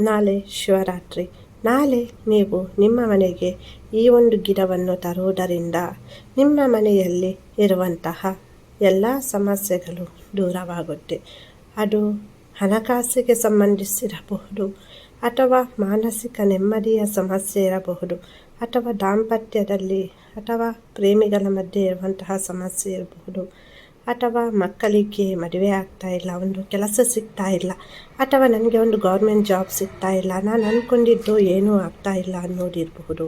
ನಾಳೆ ಶಿವರಾತ್ರಿ. ನಾಳೆ ನೀವು ನಿಮ್ಮ ಮನೆಗೆ ಈ ಒಂದು ಗಿಡವನ್ನು ತರುವುದರಿಂದ ನಿಮ್ಮ ಮನೆಯಲ್ಲಿ ಇರುವಂತಹ ಎಲ್ಲ ಸಮಸ್ಯೆಗಳು ದೂರವಾಗುತ್ತೆ. ಅದು ಹಣಕಾಸಿಗೆ ಸಂಬಂಧಿಸಿರಬಹುದು ಅಥವಾ ಮಾನಸಿಕ ನೆಮ್ಮದಿಯ ಸಮಸ್ಯೆ ಇರಬಹುದು ಅಥವಾ ದಾಂಪತ್ಯದಲ್ಲಿ ಅಥವಾ ಪ್ರೇಮಿಗಳ ಮಧ್ಯೆ ಇರುವಂತಹ ಸಮಸ್ಯೆ ಇರಬಹುದು. ಅಥವಾ ಮಕ್ಕಳಿಗೆ ಮದುವೆ ಆಗ್ತಾ ಇಲ್ಲ, ಒಂದು ಕೆಲಸ ಸಿಗ್ತಾ ಇಲ್ಲ, ಅಥವಾ ನನಗೆ ಒಂದು ಗೌರ್ಮೆಂಟ್ ಜಾಬ್ ಸಿಗ್ತಾ ಇಲ್ಲ, ನಾನು ಅಂದ್ಕೊಂಡಿದ್ದು ಏನೂ ಆಗ್ತಾ ಇಲ್ಲ ಅನ್ನೋದಿರಬಹುದು.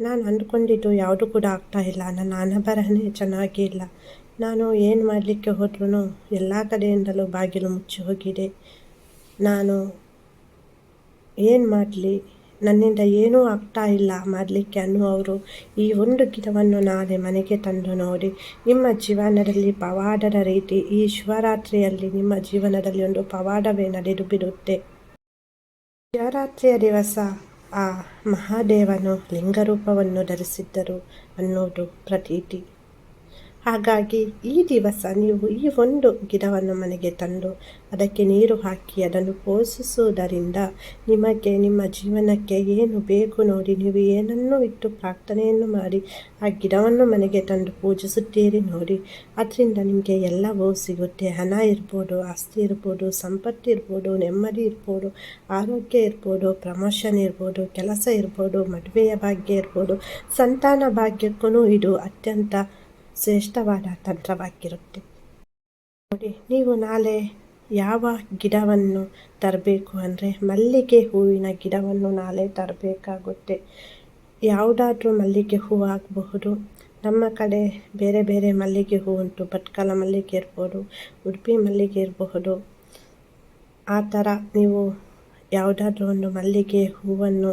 ನಾನು ಅಂದ್ಕೊಂಡಿದ್ದು ಯಾವುದು ಕೂಡ ಆಗ್ತಾ ಇಲ್ಲ, ನನ್ನ ಹಣಬರಹನೇ ಚೆನ್ನಾಗಿ ಇಲ್ಲ. ನಾನು ಏನು ಮಾಡಲಿಕ್ಕೆ ಹೋದ್ರೂ ಎಲ್ಲ ಕಡೆಯಿಂದಲೂ ಬಾಗಿಲು ಮುಚ್ಚಿ ಹೋಗಿದೆ. ನಾನು ಏನು ಮಾಡಲಿ? ನನ್ನಿಂದ ಏನೂ ಆಗ್ತಾ ಇಲ್ಲ ಮಾಡಲಿಕ್ಕೆ ಅನ್ನುವರು ಈ ಒಂದು ಗಿಡವನ್ನು ನಾಳೆ ಮನೆಗೆ ತಂದು ನೋಡಿ, ನಿಮ್ಮ ಜೀವನದಲ್ಲಿ ಪವಾಡದ ರೀತಿ ಈ ಶಿವರಾತ್ರಿಯಲ್ಲಿ ನಿಮ್ಮ ಜೀವನದಲ್ಲಿ ಒಂದು ಪವಾಡವೇ ನಡೆದು ಬಿಡುತ್ತೆ. ಶಿವರಾತ್ರಿಯ ದಿವಸ ಆ ಮಹಾದೇವನು ಲಿಂಗರೂಪವನ್ನು ಧರಿಸಿದ್ದರು ಅನ್ನೋದು ಪ್ರತೀತಿ. ಹಾಗಾಗಿ ಈ ದಿವಸ ನೀವು ಈ ಒಂದು ಗಿಡವನ್ನು ಮನೆಗೆ ತಂದು ಅದಕ್ಕೆ ನೀರು ಹಾಕಿ ಅದನ್ನು ಪೋಷಿಸುವುದರಿಂದ ನಿಮಗೆ ನಿಮ್ಮ ಜೀವನಕ್ಕೆ ಏನು ಬೇಕು ನೋಡಿ ನೀವು ಏನನ್ನೂ ಇಟ್ಟು ಪ್ರಾರ್ಥನೆಯನ್ನು ಮಾಡಿ ಆ ಗಿಡವನ್ನು ಮನೆಗೆ ತಂದು ಪೂಜಿಸುತ್ತೀರಿ ನೋಡಿ. ಅದರಿಂದ ನಿಮಗೆ ಎಲ್ಲವೂ ಸಿಗುತ್ತೆ. ಹಣ ಇರ್ಬೋದು, ಆಸ್ತಿ ಇರ್ಬೋದು, ಸಂಪತ್ತು ಇರ್ಬೋದು, ನೆಮ್ಮದಿ ಇರ್ಬೋದು, ಆರೋಗ್ಯ ಇರ್ಬೋದು, ಪ್ರಮೋಷನ್ ಇರ್ಬೋದು, ಕೆಲಸ ಇರ್ಬೋದು, ಮದುವೆಯ ಭಾಗ್ಯ ಇರ್ಬೋದು, ಸಂತಾನ ಭಾಗ್ಯಕ್ಕೂ ಇದು ಅತ್ಯಂತ ಶ್ರೇಷ್ಠವಾದ ತಂತ್ರವಾಗಿರುತ್ತೆ. ನೋಡಿ, ನೀವು ನಾಳೆ ಯಾವ ಗಿಡವನ್ನು ತರಬೇಕು ಅಂದರೆ ಮಲ್ಲಿಗೆ ಹೂವಿನ ಗಿಡವನ್ನು ನಾಳೆ ತರಬೇಕಾಗುತ್ತೆ. ಯಾವುದಾದ್ರೂ ಮಲ್ಲಿಗೆ ಹೂವು ಆಗಬಹುದು. ನಮ್ಮ ಕಡೆ ಬೇರೆ ಬೇರೆ ಮಲ್ಲಿಗೆ ಹೂ ಉಂಟು. ಭಟ್ಕಲ ಮಲ್ಲಿಗೆ ಇರ್ಬೋದು, ಉಡುಪಿ ಮಲ್ಲಿಗೆ ಇರಬಹುದು. ಆ ಥರ ನೀವು ಯಾವುದಾದ್ರೂ ಒಂದು ಮಲ್ಲಿಗೆ ಹೂವನ್ನು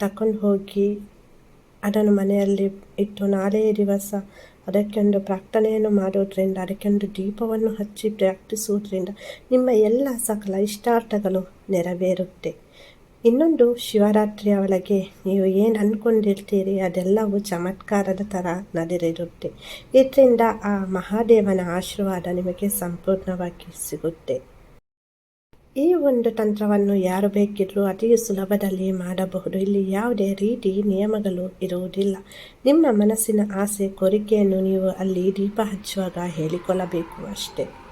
ತಕೊಂಡು ಹೋಗಿ ಅದನ್ನು ಮನೆಯಲ್ಲಿ ಇಟ್ಟು ನಾಳೆಯ ದಿವಸ ಅದಕ್ಕೊಂದು ಪ್ರಾರ್ಥನೆಯನ್ನು ಅದಕ್ಕೆ ಅದಕ್ಕೊಂದು ದೀಪವನ್ನು ಹಚ್ಚಿ ಪ್ರಾರ್ಥಿಸುವುದರಿಂದ ನಿಮ್ಮ ಎಲ್ಲ ಸಕಲ ಇಷ್ಟಾರ್ಥಗಳು ನೆರವೇರುತ್ತೆ. ಇನ್ನೊಂದು ಶಿವರಾತ್ರಿಯ ಒಳಗೆ ನೀವು ಏನು ಅಂದ್ಕೊಂಡಿರ್ತೀರಿ ಅದೆಲ್ಲವೂ ಚಮತ್ಕಾರದ ಥರ ನಡೆದಿರುತ್ತೆ. ಇದರಿಂದ ಆ ಮಹಾದೇವನ ಆಶೀರ್ವಾದ ನಿಮಗೆ ಸಂಪೂರ್ಣವಾಗಿ ಸಿಗುತ್ತೆ. ಈ ಒಂದು ತಂತ್ರವನ್ನು ಯಾರು ಬೇಕಿದ್ರೂ ಅತಿ ಸುಲಭದಲ್ಲಿ ಮಾಡಬಹುದು. ಇಲ್ಲಿ ಯಾವುದೇ ರೀತಿ ನಿಯಮಗಳು ಇರುವುದಿಲ್ಲ. ನಿಮ್ಮ ಮನಸ್ಸಿನ ಆಸೆ, ಕೋರಿಕೆಯನ್ನು ನೀವು ಅಲ್ಲಿ ದೀಪ ಹಚ್ಚುವಾಗ ಹೇಳಿಕೊಳ್ಳಬೇಕು ಅಷ್ಟೇ.